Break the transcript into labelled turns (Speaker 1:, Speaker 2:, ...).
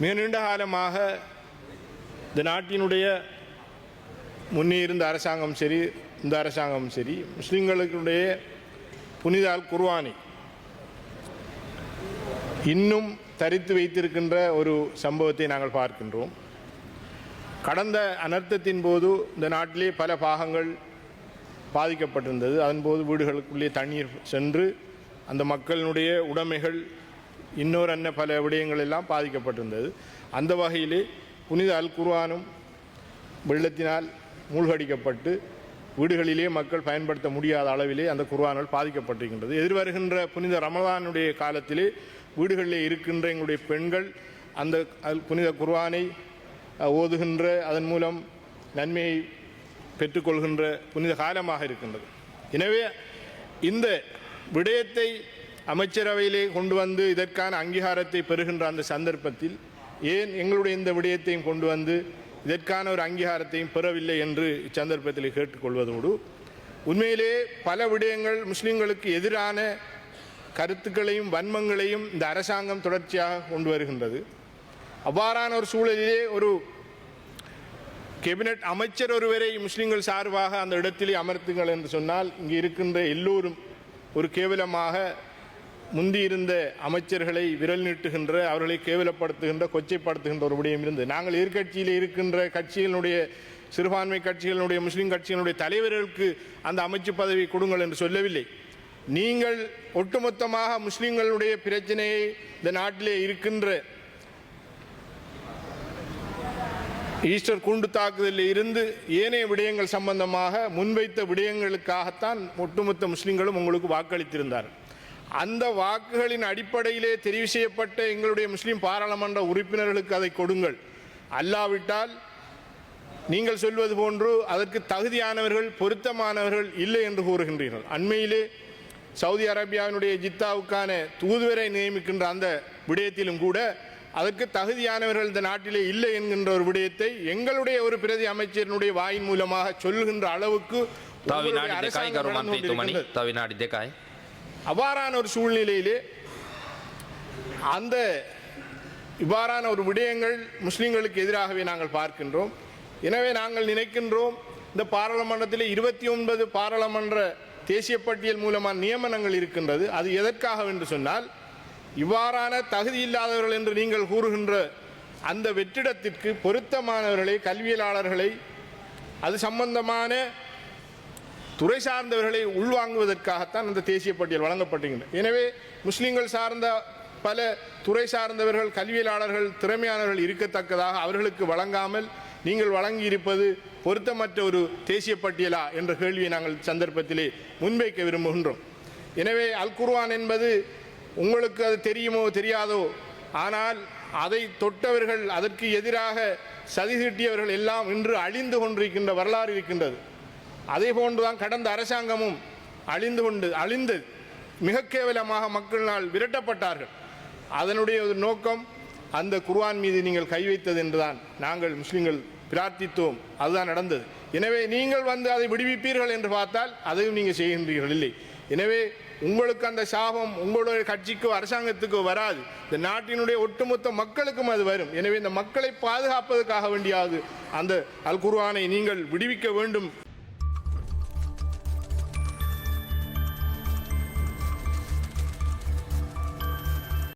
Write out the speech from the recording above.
Speaker 1: மிக நீண்ட காலமாக இந்த நாட்டினுடைய முன்னே இருந்த அரசாங்கம் சரி இந்த அரசாங்கம் சரி முஸ்லீம்களுடைய புனிதால் குர்வானி இன்னும் தரித்து வைத்திருக்கின்ற ஒரு சம்பவத்தை நாங்கள் பார்க்கின்றோம். கடந்த அனர்த்தத்தின் போது இந்த நாட்டிலே பல பாகங்கள் பாதிக்கப்பட்டிருந்தது. அதன்போது வீடுகளுக்குள்ளே தண்ணீர் சென்று அந்த மக்களினுடைய உடைமைகள் இன்னொரு அன்ன பல விடயங்களெல்லாம் பாதிக்கப்பட்டிருந்தது. அந்த வகையிலே புனித அல் குர்வானும் வெள்ளத்தினால் மூழ்கடிக்கப்பட்டு வீடுகளிலே மக்கள் பயன்படுத்த முடியாத அளவிலே அந்த குர்வானால் பாதிக்கப்பட்டிருக்கின்றது. எதிர்வருகின்ற புனித ரமதானுடைய காலத்திலே வீடுகளிலே இருக்கின்ற எங்களுடைய பெண்கள் அந்த அல் புனித குர்வானை ஓதுகின்ற அதன் மூலம் நன்மையை பெற்றுக்கொள்கின்ற புனித காலமாக இருக்கின்றது. எனவே இந்த விடயத்தை அமைச்சரவையிலே கொண்டு வந்து இதற்கான அங்கீகாரத்தை பெறுகின்ற அந்த சந்தர்ப்பத்தில் ஏன் எங்களுடைய இந்த விடயத்தையும் கொண்டு வந்து இதற்கான ஒரு அங்கீகாரத்தையும் பெறவில்லை என்று இச்சந்தர்ப்பத்தில் கேட்டுக்கொள்வதோடு உண்மையிலே பல விடயங்கள் முஸ்லிம்களுக்கு எதிரான கருத்துக்களையும் வன்மங்களையும் இந்த அரசாங்கம் தொடர்ச்சியாக கொண்டு வருகின்றது. அவ்வாறான ஒரு சூழலிலே ஒரு கேபினட் அமைச்சர் ஒருவரை முஸ்லிம்கள் சார்பாக அந்த இடத்திலே அமர்த்துங்கள் என்று சொன்னால் இங்கே இருக்கின்ற எல்லோரும் ஒரு கேவலமாக முந்தி இருந்த அமைச்சர்களை விரல் நீட்டுகின்ற அவர்களை கேவலப்படுத்துகின்ற கொச்சைப்படுத்துகின்ற ஒரு விடயம் இருந்து நாங்கள் எதிர்கட்சியில் இருக்கின்ற கட்சிகளுடைய சிறுபான்மை கட்சிகளுடைய முஸ்லீம் கட்சிகளுடைய தலைவர்களுக்கு அந்த அமைச்சு பதவி கொடுங்கள் என்று சொல்லவில்லை. நீங்கள் ஒட்டுமொத்தமாக முஸ்லீம்களுடைய பிரச்சனையை இந்த நாட்டிலே இருக்கின்ற ஈஸ்டர் கூண்டு தாக்குதலில் இருந்து ஏனைய விடயங்கள் சம்பந்தமாக முன்வைத்த விடயங்களுக்காகத்தான் ஒட்டுமொத்த முஸ்லீம்களும் உங்களுக்கு வாக்களித்திருந்தார்கள். அந்த வாக்குகளின் அடிப்படையிலே தெரிவு செய்யப்பட்ட எங்களுடைய முஸ்லிம் பாராளுமன்ற உறுப்பினர்களுக்கு அதை கொடுங்கள். அல்லாவிட்டால் நீங்கள் சொல்வது போன்று அதற்கு தகுதியானவர்கள் பொருத்தமானவர்கள் இல்லை என்று கூறுகின்றீர்கள். அண்மையிலே சவுதி அரேபியாவினுடைய ஜித்தாவுக்கான தூதுவரை நியமிக்கின்ற அந்த விடயத்திலும் கூட அதற்கு தகுதியானவர்கள் இந்த நாட்டிலே இல்லை என்கின்ற ஒரு விடயத்தை எங்களுடைய ஒரு பிரதி அமைச்சரினுடைய வாயின் மூலமாக சொல்லுகின்ற அளவுக்கு அவ்வாறான ஒரு சூழ்நிலையிலே அந்த இவ்வாறான ஒரு விடயங்கள் முஸ்லீம்களுக்கு எதிராகவே நாங்கள் பார்க்கின்றோம். எனவே நாங்கள் நினைக்கின்றோம் இந்த பாராளுமன்றத்தில் இருபத்தி ஒன்பது பாராளுமன்ற தேசிய பட்டியல் மூலமான நியமனங்கள் இருக்கின்றது. அது எதற்காக என்று சொன்னால் இவ்வாறான தகுதி இல்லாதவர்கள் என்று நீங்கள் கூறுகின்ற அந்த வெற்றிடத்திற்கு பொருத்தமானவர்களை கல்வியலாளர்களை அது சம்பந்தமான துறை சார்ந்தவர்களை உள்வாங்குவதற்காகத்தான் அந்த தேசிய பட்டியல் வழங்கப்பட்டிருக்கிறது எனவே முஸ்லீம்கள் சார்ந்த பல துறை சார்ந்தவர்கள் கல்வியலாளர்கள் திறமையானவர்கள் இருக்கத்தக்கதாக அவர்களுக்கு வழங்காமல் நீங்கள் வழங்கி இருப்பது பொருத்தமற்ற ஒரு தேசிய பட்டியலா என்ற கேள்வியை நாங்கள் சந்தர்ப்பத்திலே முன்வைக்க விரும்புகின்றோம். எனவே அல் குர்வான் என்பது உங்களுக்கு அது தெரியுமோ தெரியாதோ ஆனால் அதை தொட்டவர்கள் அதற்கு எதிராக சதி திட்டியவர்கள் எல்லாம் இன்று அழிந்து கொண்டிருக்கின்ற வரலாறு இருக்கின்றது. அதே போன்றுதான் கடந்த அரசாங்கமும் அழிந்து கொண்டு அழிந்து மிக கேவலமாக மக்களினால் விரட்டப்பட்டார்கள். அதனுடைய ஒரு நோக்கம் அந்த குர்வான் மீது நீங்கள் கை வைத்தது என்றுதான் நாங்கள் முஸ்லிம்கள் பிரார்த்தித்தோம். அதுதான் நடந்தது. எனவே நீங்கள் வந்து அதை விடுவிப்பீர்கள் என்று பார்த்தால் அதையும் நீங்கள் செய்கின்றீர்கள் இல்லை. எனவே உங்களுக்கு அந்த சாபம் உங்களுடைய கட்சிக்கோ அரசாங்கத்துக்கோ வராது. இந்த நாட்டினுடைய ஒட்டுமொத்த மக்களுக்கும் அது வரும். எனவே இந்த மக்களை பாதுகாப்பதற்காக வேண்டியாவது அந்த அல் குர்வானை நீங்கள் விடுவிக்க வேண்டும்.